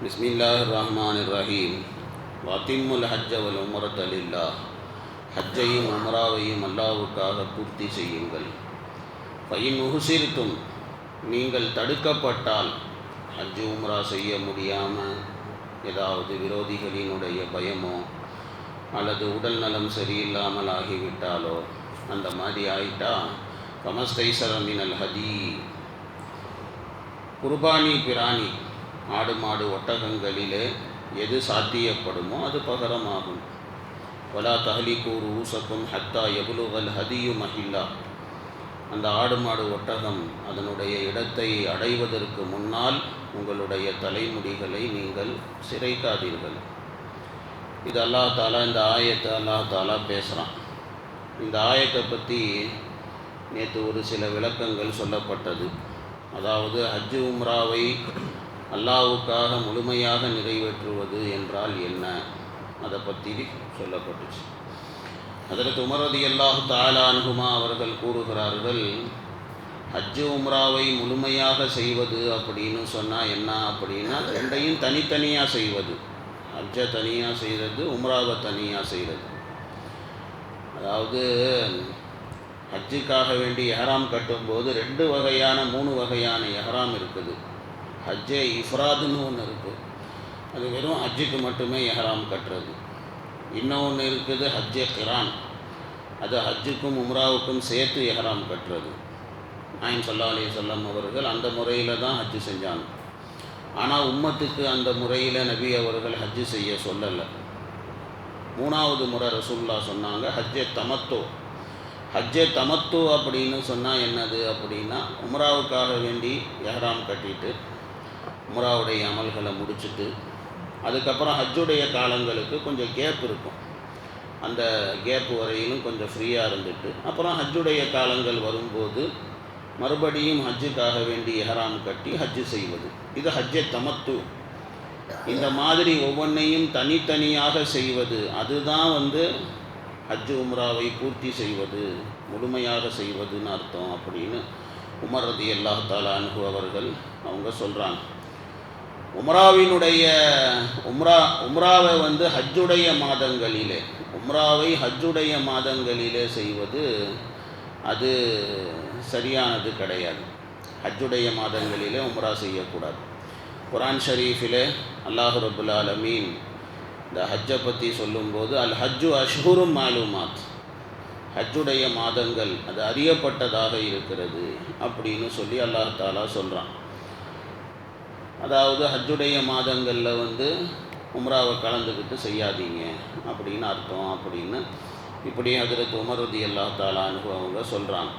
بسم الله الرحمن الرحيم வாத்திம்முல் الحج والعمرة لله ஹஜ்ஜையும் உம்ராவையும் அல்லாவுக்காக பூர்த்தி செய்யுங்கள் பையன் உகுசிருத்தும் நீங்கள் தடுக்கப்பட்டால் ஹஜ்ஜு உம்ரா செய்ய முடியாமல் ஏதாவது விரோதிகளினுடைய பயமோ அல்லது உடல் நலம் சரியில்லாமல் ஆகிவிட்டாலோ அந்த மாதிரி ஆயிட்டா கமஸ்தைசரமினல் ஹதி குர்பானி பிராணி ஆடு மாடு ஒட்டகங்களிலே எது சாத்தியப்படுமோ அது பகரமாகும். வலா தஹலிகூர் ஊசக்கும் ஹத்தா எபுலுகல் ஹதியு மஹில்லா. அந்த ஆடு மாடு ஒட்டகம் அதனுடைய இடத்தை அடைவதற்கு முன்னால் உங்களுடைய தலைமுடிகளை நீங்கள் சிறைக்காதீர்கள். இது அல்லாஹ் தாலா இந்த ஆயத்தை அல்லாஹ் தாலா பேசுகிறான் இந்த ஆயத்தை பற்றி நேற்று ஒரு சில விளக்கங்கள் சொல்லப்பட்டது. அதாவது ஹஜ்ஜு உம்ராவை அல்லாவுக்காக முழுமையாக நிறைவேற்றுவது என்றால் என்ன? அதை பற்றி சொல்லப்பட்டுச்சு. அதற்கு உமரதி அல்லாஹு தாலானுகுமா அவர்கள் கூறுகிறார்கள் ஹஜ்ஜு உம்ராவை முழுமையாக செய்வது அப்படின்னு சொன்னால் என்ன அப்படின்னா? ரெண்டையும் தனித்தனியாக செய்வது. ஹஜ்ஜை தனியாக செய்கிறது உம்ராவை தனியாக செய்கிறது அதாவது ஹஜ்ஜுக்காக வேண்டி எஹராம் கட்டும்போது ரெண்டு வகையான மூணு வகையான எஹராம் இருக்குது. ஹஜ்ஜே இஃப்ராதுன்னு ஒன்று இருக்குது அது வெறும் ஹஜ்ஜுக்கு மட்டுமே எஹராம் கட்டுறது. இன்னொன்று இருக்குது ஹஜ்ஜே கிரான். அது ஹஜ்ஜுக்கும் உம்ராவுக்கும் சேர்த்து எஹராம் கட்டுறது. நாயம் சல்லா அலி சொல்லம் அவர்கள் அந்த முறையில் தான் ஹஜ்ஜு செஞ்சாங்க. ஆனால் உம்மத்துக்கு அந்த முறையில் நபி அவர்கள் ஹஜ்ஜு செய்ய சொல்லலை. மூணாவது முறை ரசூல்லா சொன்னாங்க ஹஜ்ஜே தமத்தோ. ஹஜ்ஜே தமத்து அப்படின்னு சொன்னால் என்னது அப்படின்னா உம்ராவுக்காக வேண்டி எஹராம் கட்டிட்டு உமராவுடைய அமல்களை முடிச்சுட்டு அதுக்கப்புறம் ஹஜ்ஜுடைய காலங்களுக்கு கொஞ்சம் கேப் இருக்கும். அந்த கேப் வரையிலும் கொஞ்சம் ஃப்ரீயாக இருந்துட்டு அப்புறம் ஹஜ்ஜுடைய காலங்கள் வரும்போது மறுபடியும் ஹஜ்ஜுக்காக வேண்டி எஹராம் கட்டி ஹஜ்ஜு செய்வது. இது ஹஜ்ஜை தமத்து. இந்த மாதிரி ஒவ்வொன்றையும் தனித்தனியாக செய்வது அதுதான் வந்து ஹஜ்ஜு உம்ராவை பூர்த்தி செய்வது முழுமையாக செய்வதுன்னு அர்த்தம் அப்படின்னு உமர் ரதி அல்லாஹ் அவர்கள் அவங்க சொல்கிறாங்க உம்ராவினுடைய உம்ரா உம்ராவை வந்து ஹஜ்ஜுடைய மாதங்களிலே உம்ராவை ஹஜ்ஜுடைய மாதங்களிலே செய்வது அது சரியானது கிடையாது. ஹஜ்ஜுடைய மாதங்களிலே உம்ரா செய்யக்கூடாது. குரான் ஷரீஃபிலே அல்லாஹு ரபுல் ஆலமீன் இந்த ஹஜ்ஜை பற்றி சொல்லும்போது அல் ஹஜ்ஜு அஷ்ஹுரும் மாலுமாத். ஹஜ்ஜுடைய மாதங்கள் அது அறியப்பட்டதாக இருக்கிறது அப்படின்னு சொல்லி அல்லாஹாலா சொல்கிறான் அதாவது ஹஜ்ஜுடைய மாதங்களில் வந்து உம்ராவை கலந்துக்கிட்டு செய்யாதீங்க அப்படின்னு அர்த்தம் அப்படின்னு இப்படி அதற்கு உமருதி அல்லா தாலா அவங்க சொல்கிறாங்க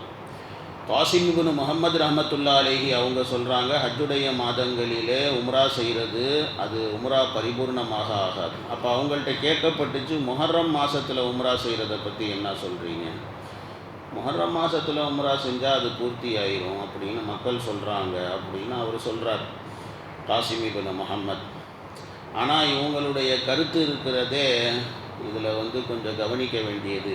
காசிமுகுனு முகமது ரஹமத்துல்லா அலேஹி அவங்க சொல்கிறாங்க ஹஜ்ஜுடைய மாதங்களிலே உம்ரா செய்கிறது அது உம்ரா பரிபூர்ணமாக ஆகாது. அப்போ அவங்கள்ட்ட கேட்கப்பட்டுச்சு முஹர்ரம் மாதத்தில் உம்ரா செய்கிறத பற்றி என்ன சொல்கிறீங்க முஹர்ரம் மாதத்தில் உம்ரா செஞ்சால் அது பூர்த்தி ஆயிரும் அப்படின்னு மக்கள் சொல்கிறாங்க அப்படின்னு அவர் சொல்கிறார் காசிமிபுன முகம்மத் ஆனால் இவங்களுடைய கருத்து இருக்கிறதே இதில் வந்து கொஞ்சம் கவனிக்க வேண்டியது.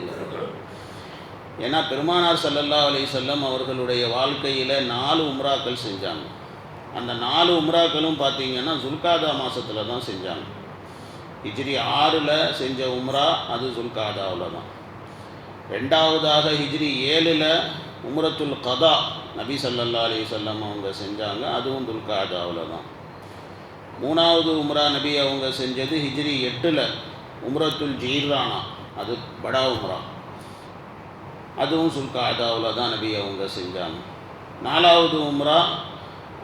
ஏன்னா பெருமானார் சல்லல்லா அலி சொல்லம் அவர்களுடைய வாழ்க்கையில் நாலு உம்ராக்கள் செஞ்சாங்க. அந்த நாலு உம்ராக்களும் பார்த்தீங்கன்னா சுல்காதா மாதத்தில் தான் செஞ்சாங்க. ஹிஜ்ரி ஆறில் செஞ்ச உம்ரா அது சுல்காதாவில் தான். ரெண்டாவதாக ஹிஜ்ரி ஏழில் உம்ரத்துல் கதா நபி சல்லல்லா அலி சொல்லம் அவங்க செஞ்சாங்க அதுவும் துல்காதாவில் தான். மூணாவது உம்ரா நபி அவங்க செஞ்சது ஹிஜ்ரி எட்டில். உம்ரத்துல் ஜீர்ரானா அது படா உம்ரா. அதுவும் சுல்காதாவில் தான் நபி அவங்க செஞ்சாங்க. நாலாவது உம்ரா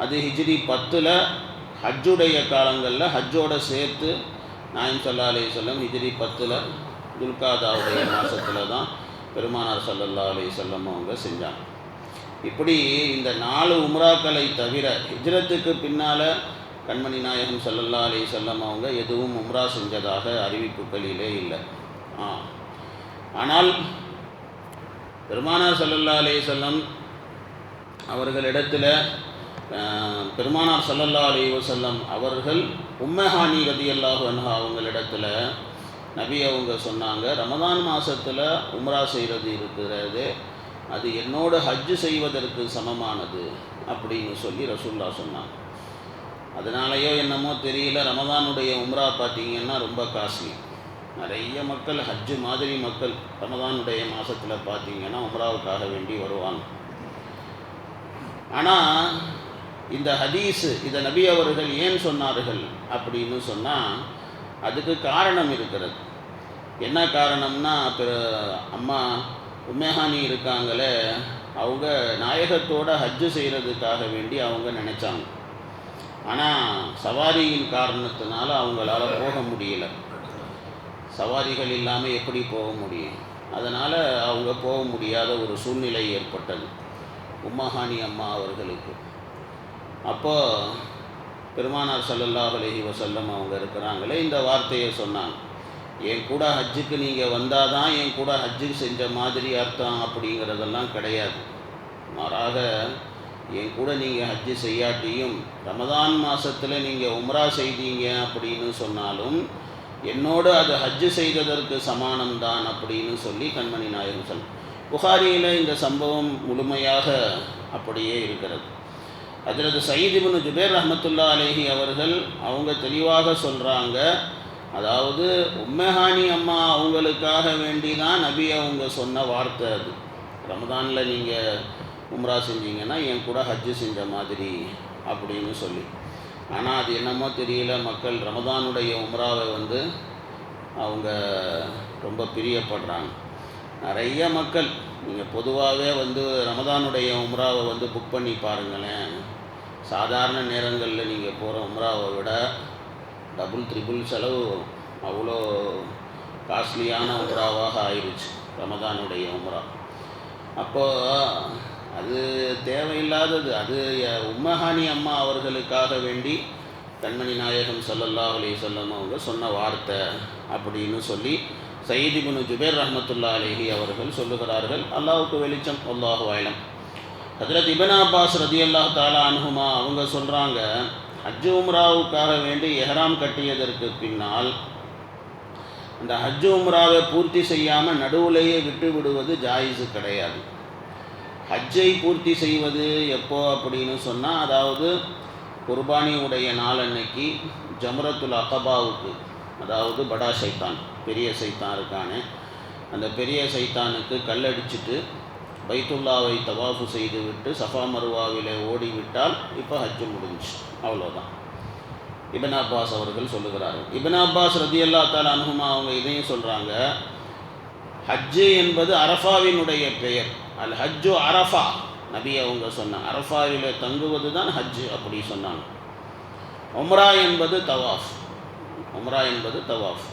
அது ஹிஜ்ரி பத்தில் ஹஜ்ஜுடைய காலங்களில் ஹஜ்ஜோட சேர்த்து நாயம் சல்லா அலி சொல்லம் ஹிஜ்ரி பத்தில் துல்காதாவுடைய மாதத்தில் தான் பெருமானார் சல்லல்லா அலி சொல்லம் அவங்க செஞ்சாங்க. இப்படி இந்த நாலு உம்ராக்களை தவிர ஹிஜ்ரத்துக்கு பின்னால் கண்மணி நாயகம் சல்லல்லா அலி செல்லம் அவங்க எதுவும் உம்ரா செஞ்சதாக அறிவிப்புகளிலே இல்லை. ஆ. ஆனால் பெருமானார் சல்லல்லா அலி செல்லம் அவர்களிடத்தில் பெருமானார் சல்லல்லா அலி வசல்லம் அவர்கள் உம்மஹானி ரதி அல்லாஹு அன்ஹா அவங்களிடத்தில் நபி அவங்க சொன்னாங்க ரமதான் மாதத்தில் உம்ரா செய்கிறது இருக்கிறது. அது என்னோட ஹஜ்ஜு செய்வதற்கு சமமானது. அப்படின்னு சொல்லி ரசூல்லா சொன்னாங்க. அதனாலேயோ என்னமோ தெரியல ரமதானுடைய உம்ரா பார்த்தீங்கன்னா ரொம்ப காஸ்ட்லி நிறைய மக்கள் ஹஜ்ஜு மாதிரி மக்கள் ரமதானுடைய மாதத்தில் பார்த்தீங்கன்னா உம்ராவுக்காக வேண்டி வருவாங்க. ஆனால் இந்த ஹதீஸு இதை நபி அவர்கள் ஏன் சொன்னார்கள் அப்படின்னு சொன்னால் அதுக்கு காரணம் இருக்கிறது. என்ன காரணம்னா பிற அம்மா உமேஹானி இருக்காங்களே அவங்க நாயகத்தோட ஹஜ்ஜு செய்கிறதுக்காக வேண்டி அவங்க நினச்சாங்க. ஆனால் சவாரியின் காரணத்தினால அவங்களால போக முடியல. சவாரிகள் இல்லாமல் எப்படி போக முடியும்? அதனால் அவங்க போக முடியாத ஒரு சூழ்நிலை ஏற்பட்டது. உம்மஹானி அம்மா அவர்களுக்கு. அப்போ பெருமானார் ஸல்லல்லாஹு அலஹி வசல்லம் அவங்க இருக்கிறாங்களே இந்த வார்த்தையை சொன்னாங்க. என் கூட ஹஜ்ஜுக்கு நீங்கள் வந்தால் தான் என் கூட ஹஜ்ஜுக்கு செஞ்ச மாதிரி அர்த்தம் அப்படிங்கிறதெல்லாம் கிடையாது. மாறாக என் கூட நீங்கள் ஹஜ்ஜு செய்யாட்டியும் ரமதான் மாதத்தில் நீங்கள் உம்ரா செய்தீங்க அப்படின்னு சொன்னாலும் என்னோடு அது ஹஜ்ஜு செய்ததற்கு சமானம்தான் அப்படின்னு சொல்லி கண்மணி நாயகம் சொல் புகாரியில் இந்த சம்பவம் முழுமையாக அப்படியே இருக்கிறது. அதில் சயீத் ஜுபேர் ரஹமத்துல்லா அலேஹி அவர்கள் அவங்க தெளிவாக சொல்கிறாங்க அதாவது உம்மெஹானி அம்மா அவங்களுக்காக வேண்டி தான் நபி அவங்க சொன்ன வார்த்தை அது. ரமதானில் நீங்கள் உம்ரா செஞ்சீங்கன்னா என் கூட ஹஜ்ஜு செஞ்ச மாதிரி அப்படின்னு சொல்லி. ஆனால் அது என்னமோ தெரியல. மக்கள் ரமதானுடைய உம்ராவை வந்து அவங்க ரொம்ப பிரியப்படுறாங்க. நிறைய மக்கள் நீங்கள் பொதுவாகவே வந்து ரமதானுடைய உம்ராவை வந்து புக் பண்ணி பாருங்களேன். சாதாரண நேரங்களில் நீங்கள் போகிற உம்ராவை விட டபுள் த்ரிபிள் செலவு அவ்வளோ காஸ்ட்லியான உம்ராவாக ஆயிடுச்சு ரமதானுடைய உம்ரா. அப்போது அது தேவையில்லாதது. அது உம்மஹானி அம்மா அவர்களுக்காக வேண்டி கண்மணி நாயகம் சல்லல்லா அலி சொல்லம் அவங்க சொன்ன வார்த்தை அப்படின்னு சொல்லி சயீத் குனு ஜுபேர் ரஹமத்துல்லா அலிஹி அவர்கள் சொல்லுகிறார்கள். அல்லாவுக்கு வெளிச்சம் அல்லாஹு வாயிலம் ஹஜரத் இபன் அப்பாஸ் ரதியல்லாஹ் தாலா அனுகுமா அவங்க சொல்கிறாங்க ஹஜ்ஜு உம்ராவுக்காக வேண்டி எஹராம் கட்டியதற்கு பின்னால் அந்த ஹஜ்ஜு உம்ராவை பூர்த்தி செய்யாமல் நடுவுலேயே விட்டு விடுவது ஜாயிஸு கிடையாது. ஹஜ்ஜை பூர்த்தி செய்வது எப்போ அப்படின்னு சொன்னால் அதாவது குர்பானி உடைய நாள் அன்னைக்கு ஜம்ரத்துல் அகபாவுக்கு அதாவது படா சைத்தான் பெரிய சைத்தான் இருக்கானே அந்த பெரிய சைத்தானுக்கு கல்லடிச்சிட்டு பைத்துல்லாவை தவாஃபு செய்துவிட்டு சஃபா மருவாவில் ஓடிவிட்டால் இப்போ ஹஜ்ஜு முடிஞ்சு அவ்வளோதான் இபன் அப்பாஸ் அவர்கள் சொல்லுகிறார்கள் இபன் அப்பாஸ் ரதியல்லா தாலா அனுகுமா அவங்க இதையும் சொல்கிறாங்க ஹஜ்ஜு என்பது அரஃபாவினுடைய பெயர். அல் ஹஜ்ஜு அரஃபா. நபி அவங்க சொன்னாங்க அரஃபாவில் தங்குவது தான் ஹஜ்ஜு அப்படி சொன்னாங்க. உம்ரா என்பது தவாஃப். உம்ரா என்பது தவாஃப்.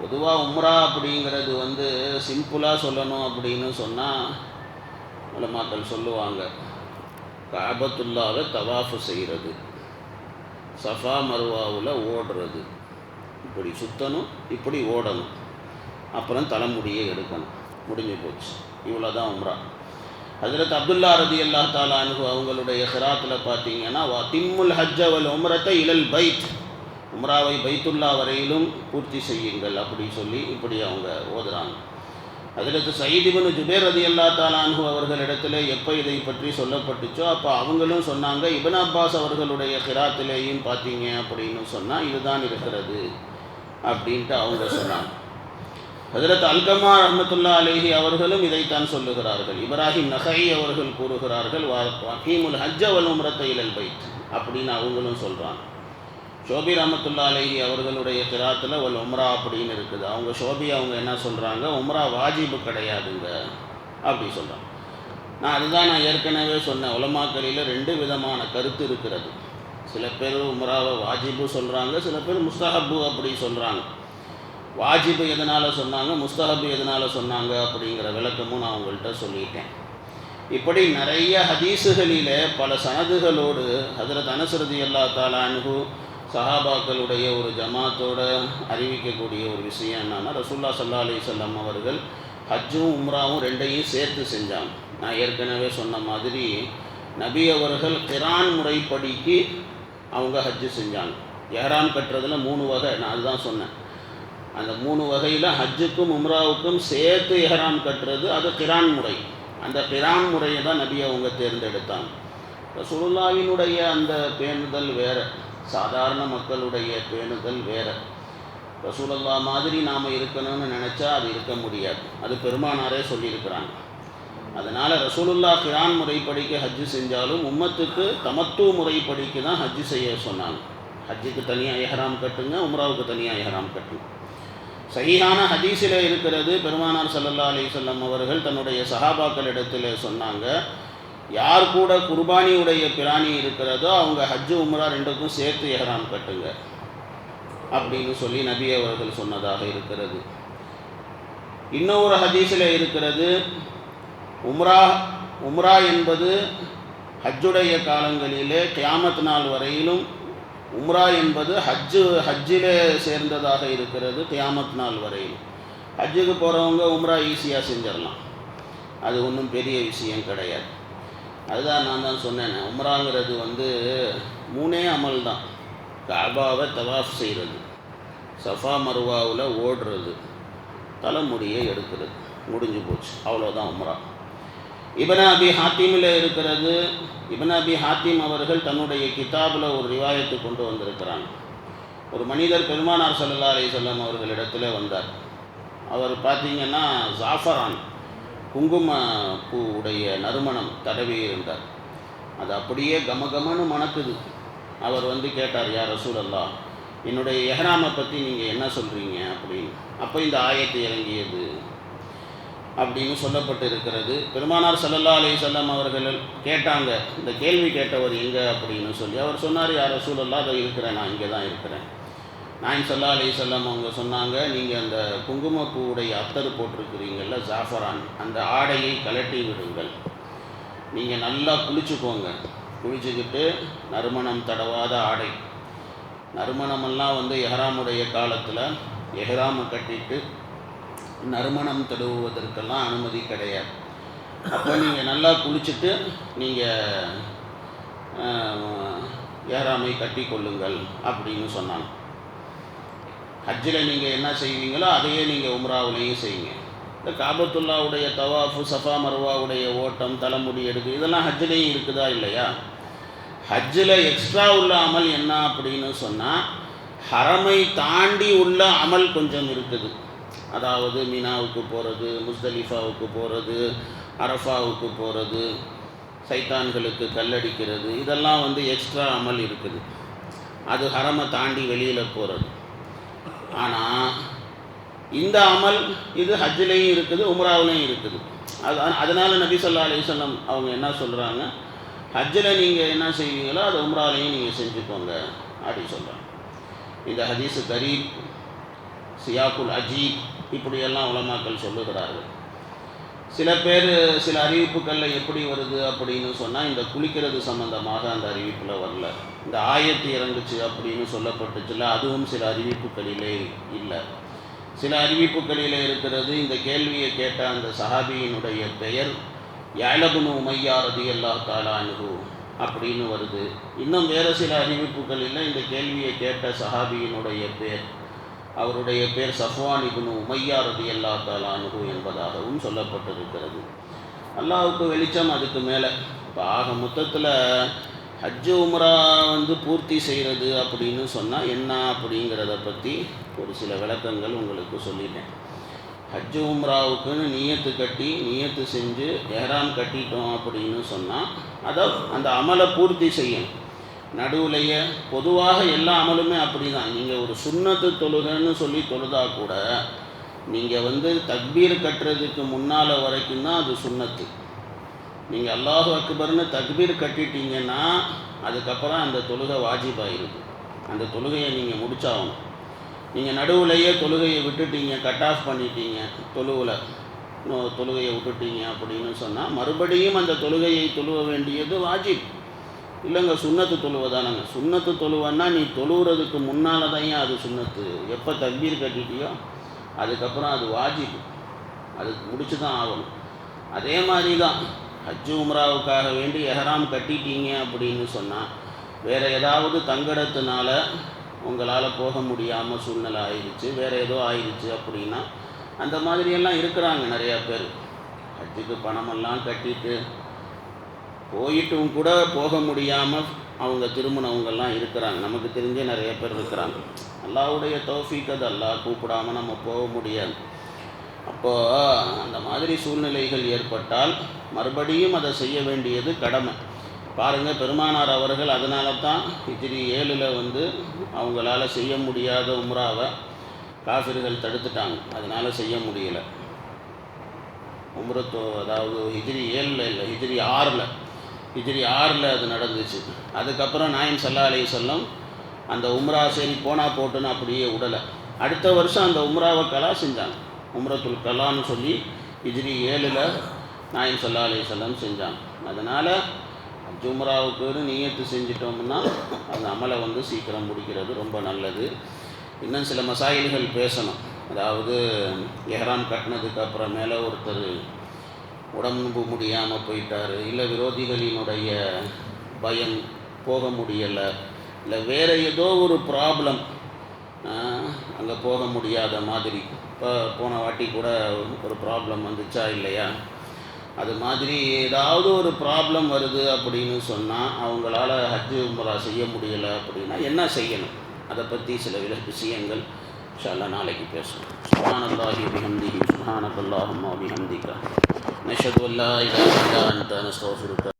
பொதுவாக உம்ரா அப்படிங்கிறது வந்து சிம்பிளாக சொல்லணும் அப்படின்னு சொன்னால் உலமாக்கள் சொல்லுவாங்க. காபத்துல்லாவை தவாஃபு செய்கிறது சஃபா மருவாவில் ஓடுறது. இப்படி சுற்றணும் இப்படி ஓடணும். அப்புறம் தலைமுடியை எடுக்கணும். முடிஞ்சு போச்சு. இவ்வளோ தான் உம்ரா. ஹஜரத் அப்துல்லா ரதி அல்லா தாலா அனுகு அவங்களுடைய ஹிராத்தில் பார்த்தீங்கன்னா வா திம்முல் ஹஜ்ஜவல் உம்ரத்தை இலல் பைத். உம்ராவை பைத்துல்லா வரையிலும் பூர்த்தி செய்யுங்கள் அப்படி சொல்லி இப்படி அவங்க ஓதுறாங்க. அதில் சயீதிபனு ஜுபேர் ரதி அல்லா தாலான்ஹு அவர்களிடத்தில் எப்போ இதை பற்றி சொல்லப்பட்டுச்சோ அப்போ அவங்களும் சொன்னாங்க இபன் அப்பாஸ் அவர்களுடைய கிராத்திலேயும் பார்த்தீங்க அப்படின்னு சொன்னால் இதுதான் இருக்கிறது அப்படின்ட்டு அவங்க சொன்னாங்க. ஹசரத் அல்கமா ரஹ்மத்துல்லா அலேஹி அவர்களும் இதைத்தான் சொல்லுகிறார்கள். இப்ராஹிம் நகை அவர்கள் கூறுகிறார்கள் வா- வகீமுல் ஹஜ்ஜ வல் உம்ரத்தை இலல் பைத் அப்படின்னு அவங்களும் சொல்கிறாங்க ஷோபி ரஹமத்துல்லா அலேஹி அவர்களுடைய கிராத்தில் ஒரு உம்ரா அப்படின்னு இருக்குது. அவங்க ஷோபி அவங்க என்ன சொல்கிறாங்க உம்ரா வாஜிபு கிடையாதுங்க அப்படி சொல்கிறாங்க நான் அதுதான் நான் ஏற்கனவே சொன்னேன். உலமாக்கலையில் ரெண்டு விதமான கருத்து இருக்கிறது. சில பேர் உம்ராவை வாஜிபு சொல்கிறாங்க சில பேர் முஸ்தஹபு அப்படி சொல்கிறாங்க வாஜிபு எதனால் சொன்னாங்க முஸ்தஹப்பு எதனால் சொன்னாங்க அப்படிங்கிற விளக்கமும் நான் உங்கள்கிட்ட சொல்லிட்டேன். இப்படி நிறைய ஹதீஸுகளிலே பல சனதுகளோடு ஹஜரத் அனசரதி அல்லா தாலான்ஹு சஹாபாக்களுடைய ஒரு ஜமாத்தோட அறிவிக்கக்கூடிய ஒரு விஷயம் என்னன்னா ரசூல்லா சல்லா அலி சொல்லம் அவர்கள் ஹஜ்ஜும் உம்ராவும் ரெண்டையும் சேர்த்து செஞ்சாங்க. நான் ஏற்கனவே சொன்ன மாதிரி நபி அவர்கள் கிரான் முறைப்படிக்கு அவங்க ஹஜ்ஜு செஞ்சாங்க. எஹ்ராம் கட்டுறதுல மூணு வகை நான் அதுதான் சொன்னேன். அந்த மூணு வகையில் ஹஜ்ஜுக்கும் உம்ராவுக்கும் சேர்த்து எஹராம் கட்டுறது அது கிரான் முறை. அந்த கிரான் முறையை தான் நபி அவங்க தேர்ந்தெடுத்தாங்க. சுருல்லாவினுடைய அந்த பேணுதல் வேறு. சாதாரண மக்களுடைய பேணுதல் வேறு. ரசூலல்லா மாதிரி நாம் இருக்கணும்னு நினச்சா அது இருக்க முடியாது. அது பெருமானாரே சொல்லியிருக்கிறாங்க. அதனால் ரசூலுல்லா கிரான் முறைப்படிக்கு ஹஜ்ஜு செஞ்சாலும் உம்மத்துக்கு தமத்து முறைப்படிக்கு தான் ஹஜ்ஜு செய்ய சொன்னாங்க. ஹஜ்ஜுக்கு தனியாக எஹராம் கட்டுங்க உம்ராவுக்கு தனியாக எஹராம் கட்டுங்க. சஹீஹான ஹதீஸில் இருக்கிறது. பெருமானார் சல்லல்லா அலி சொல்லம் அவர்கள் தன்னுடைய சஹாபாக்களிடத்தில் சொன்னாங்க யார் கூட குர்பானியுடைய பிராணி இருக்கிறதோ அவங்க ஹஜ்ஜு உம்ரா ரெண்டுக்கும் சேர்த்து எஹராம் கட்டுங்க. அப்படின்னு சொல்லி நபி அவர்கள் சொன்னதாக இருக்கிறது. இன்னொரு ஹதீஸில் இருக்கிறது உம்ரா உம்ரா என்பது ஹஜ்ஜுடைய காலங்களிலே கியாமத் நாள் வரையிலும் உம்ரா என்பது ஹஜ்ஜு ஹஜ்ஜிலே சேர்ந்ததாக இருக்கிறது கியாமத் நாள் வரையில் ஹஜ்ஜுக்கு போகிறவங்க உம்ரா ஈஸியாக செஞ்சிடலாம். அது ஒன்றும் பெரிய விஷயம் கிடையாது. அதுதான் நான் தான் சொன்னேன் உம்ராங்கிறது வந்து மூணே அமல் தான். காபாவை தவாஃப் செய்கிறது சஃபா மருவாவில் ஓடுறது தலைமுடியை எடுக்கிறது முடிஞ்சு போச்சு. அவ்வளோதான் உம்ரா. இபன அபி ஹாத்திமில் இருக்கிறது இபன அபி ஹாத்திம் அவர்கள் தன்னுடைய கிதாபில் ஒரு ரிவாயத்தை கொண்டு வந்திருக்கிறாங்க. ஒரு மனிதர் பெருமானார் சல்லா அலிசல்லாம் அவர்களிடத்தில் வந்தார். அவர் பார்த்தீங்கன்னா ஜாஃபரான் குங்கும பூ உடைய நறுமணம் தடவி இருந்தார். அது அப்படியே கமகமனு மணக்குது. அவர் வந்து கேட்டார் யார் ரசூலல்லா என்னுடைய எஹராமை பற்றி நீங்கள் என்ன சொல்கிறீங்க அப்படின்னு. அப்போ இந்த ஆயத்தை இறங்கியது. அப்படின்னு சொல்லப்பட்டு இருக்கிறது பெருமானார் சல்லல்லா அலி சொல்லம் அவர்கள் கேட்டாங்க இந்த கேள்வி கேட்டவர் எங்கே அப்படின்னு சொல்லி. அவர் சொன்னார் யார் சூழல்லா அதை இருக்கிறேன் நான் இங்கே தான் இருக்கிறேன். நான் சல்லா அலி சொல்லம் அவங்க சொன்னாங்க நீங்கள் அந்த குங்குமப்பூவுடைய அத்தர் போட்டிருக்கிறீங்கள்ல ஜாஃபரான் அந்த ஆடையை கலட்டி விடுங்கள். நீங்கள் நல்லா குளிச்சுக்கோங்க. குளிச்சுக்கிட்டு நறுமணம் தடவாத ஆடை. நறுமணமெல்லாம் வந்து எஹராமுடைய காலத்தில் எஹராமை கட்டிட்டு நறுமணம் தடவுவதற்கெல்லாம் அனுமதி கிடையாது. அப்போ நீங்கள் நல்லா குளிச்சுட்டு நீங்கள் ஏறாமை கட்டி கொள்ளுங்கள் அப்படின்னு சொன்னாங்க. ஹஜ்ஜில் நீங்கள் என்ன செய்வீங்களோ அதையே நீங்கள் உம்ராவிலையும் செய்யுங்க. இந்த காபத்துல்லாவுடைய தவாஃபு சஃபா மருவாவுடைய ஓட்டம் தலைமுடி எடுக்கு இதெல்லாம் ஹஜ்ஜிலையும் இருக்குதா இல்லையா? ஹஜ்ஜில் எக்ஸ்ட்ரா உள்ள அமல் என்ன அப்படின்னு சொன்னால் ஹரமை தாண்டி உள்ள அமல் கொஞ்சம் இருக்குது. அதாவது மீனாவுக்கு போகிறது முஸ்தலிஃபாவுக்கு போகிறது அரஃபாவுக்கு போகிறது சைத்தான்களுக்கு கல்லடிக்கிறது இதெல்லாம் வந்து எக்ஸ்ட்ரா அமல் இருக்குது. அது ஹரமை தாண்டி வெளியில் போகிறது ஆனால் இந்த அமல் இது ஹஜ்ஜிலையும் இருக்குது உம்ராவிலையும் இருக்குது. அது அதனால் நபி சொல்லா அலிசல்லம் அவங்க என்ன சொல்கிறாங்க ஹஜ்ஜில் நீங்கள் என்ன செய்வீங்களோ அது உம்ராலையும் நீங்கள் செஞ்சுக்கோங்க அப்படின்னு சொல்கிறாங்க இந்த ஹதீஸு கரீப் சியாக்குல் அஜீப் இப்படியெல்லாம் உலமாக்கள் சொல்லுகிறார்கள். சில பேர் சில அறிவிப்புகளில் எப்படி வருது அப்படின்னு சொன்னால் இந்த குளிக்கிறது சம்பந்தமாக அந்த அறிவிப்பில் வரல. இந்த ஆயத்து இறங்குச்சு அப்படின்னு சொல்லப்பட்டுச்சுல அதுவும் சில அறிவிப்புகளிலே இல்லை. சில அறிவிப்புகளிலே இருக்கிறது இந்த கேள்வியை கேட்ட அந்த சஹாபியினுடைய பெயர் யாலபுனு உமையா ரதி அல்லா தாலானு அப்படின்னு வருது. இன்னும் வேறு சில அறிவிப்புகளில் இந்த கேள்வியை கேட்ட சஹாபியினுடைய பேர் அவருடைய பேர் சஃப்வான் இபுனு உமையா ரதி அல்லா தாலானு என்பதாகவும் சொல்லப்பட்டிருக்கிறது. அல்லாவுக்கு வெளிச்சம் அதுக்கு மேலே. இப்போ ஆக மொத்தத்தில் ஹஜ்ஜு உம்ரா வந்து பூர்த்தி செய்கிறது அப்படின்னு சொன்னால் என்ன அப்படிங்கிறத பற்றி ஒரு சில விளக்கங்கள் உங்களுக்கு சொல்லிட்டேன். ஹஜ்ஜு உம்ராவுக்குன்னு நீயத்து கட்டி நீயத்து செஞ்சு எஹராம் கட்டிட்டோம் அப்படின்னு சொன்னால் அதை அந்த அமலை பூர்த்தி செய்யணும். நடுவுலையே பொதுவாக எல்லா அமலுமே அப்படி தான் நீங்கள் ஒரு சுண்ணத்து தொழுகைன்னு சொல்லி தொழுதா கூட நீங்கள் வந்து தக்பீர் கட்டுறதுக்கு முன்னால் வரைக்கும் தான் அது சுண்ணத்து. நீங்கள் அல்லாஹு அக்பர்னு தக்பீர் கட்டிட்டீங்கன்னா அதுக்கப்புறம் அந்த தொழுகை வாஜிபாயிருது. அந்த தொழுகையை நீங்கள் முடிச்சாகணும். நீங்கள் நடுவுலையே தொழுகையை விட்டுட்டீங்க கட் ஆஃப் பண்ணிட்டீங்க தொழுவில் தொழுகையை விட்டுட்டீங்க அப்படின்னு சொன்னால் மறுபடியும் அந்த தொழுகையை தொழுவ வேண்டியது வாஜிப். இல்லைங்க சுண்ணத்து தொழுவதானங்க சுண்ணத்து தொழுவன்னா நீ தொழுவுறதுக்கு முன்னால் தான் அது சுண்ணத்து? எப்போ தக்பீர் கட்டிட்டியோ அதுக்கப்புறம் அது வாஜிப். அது முடிச்சு தான் ஆகணும். அதே மாதிரி தான் ஹஜ்ஜு உம்ராவுக்காக வேண்டி எஹராம் கட்டிட்டீங்க அப்படின்னு சொன்னால் வேறு ஏதாவது தங்கடத்தினால உங்களால் போக முடியாமல் சூழ்நிலை ஆயிடுச்சு வேறு ஏதோ ஆயிடுச்சு அப்படின்னா அந்த மாதிரியெல்லாம் இருக்கிறாங்க நிறையா பேர். ஹஜ்ஜுக்கு பணமெல்லாம் கட்டிட்டு போயிட்டும் கூட போக முடியாமல் அவங்க திருமணவங்கள்லாம் இருக்கிறாங்க. நமக்கு தெரிஞ்சே நிறைய பேர் இருக்கிறாங்க. அல்லாவுடைய தோஃபிக் அது அல்லாஹ் கூப்பிடாமல் நம்ம போக முடியாது. அப்போது அந்த மாதிரி சூழ்நிலைகள் ஏற்பட்டால் மறுபடியும் அதை செய்ய வேண்டியது கடமை. பாருங்கள் பெருமானார் அவர்கள் அதனால தான் இத்திரி ஏழில் வந்து அவங்களால செய்ய முடியாத உம்ராவை காசிர்கள் தடுத்துட்டாங்க. அதனால் செய்ய முடியலை. உம்ரத்தோ அதாவது ஹிஜ்ரி ஏழில் இல்லை ஹிஜ்ரி ஆறில் ஹிஜ்ரி ஆறில் அது நடந்துச்சு. அதுக்கப்புறம் நாயம் சல்லா அலி சொல்லம் அந்த உம்ரா சரி போனால் போட்டுன்னு அப்படியே விடலை அடுத்த வருஷம் அந்த உம்ராவை கலா செஞ்சாங்க. உம்ரத்துல் கலான்னு சொல்லி ஹிஜ்ரி ஏழில் நாயம் சல்லா அலி சொல்லம் செஞ்சாங்க. அதனால் ஜும்ராவுக்கு நீயத்து செஞ்சிட்டோம்னா அந்த அமலை வந்து சீக்கிரம் முடிக்கிறது ரொம்ப நல்லது. இன்னும் சில மசாயில்கள் பேசணும். அதாவது எஹ்ராம் கட்டினதுக்கு அப்புறமேல ஒருத்தர் உடம்பு முடியாமல் போயிட்டார். இல்லை விரோதிகளினுடைய பயம் போக முடியலை. இல்லை வேறு ஏதோ ஒரு ப்ராப்ளம் அங்கே போக முடியாத மாதிரி. இப்போ போன வாட்டி கூட ஒரு ப்ராப்ளம் வந்துச்சா இல்லையா? அது மாதிரி ஏதாவது ஒரு ப்ராப்ளம் வருது அப்படின்னு சொன்னால் அவங்களால ஹஜ் உமரா செய்ய முடியலை அப்படின்னா என்ன செய்யணும்? அதை பற்றி சில விஷயங்கள் இன்ஷால்லா நாளைக்கு பேசுவோம் சுபானல்லாஹி பிஹம்திஹி சுபானக்கல்லாஹும்மா பிஹம்திகா நஷது அல்லா இலா இல்லா அன்த நஸ்தஃபிருக்க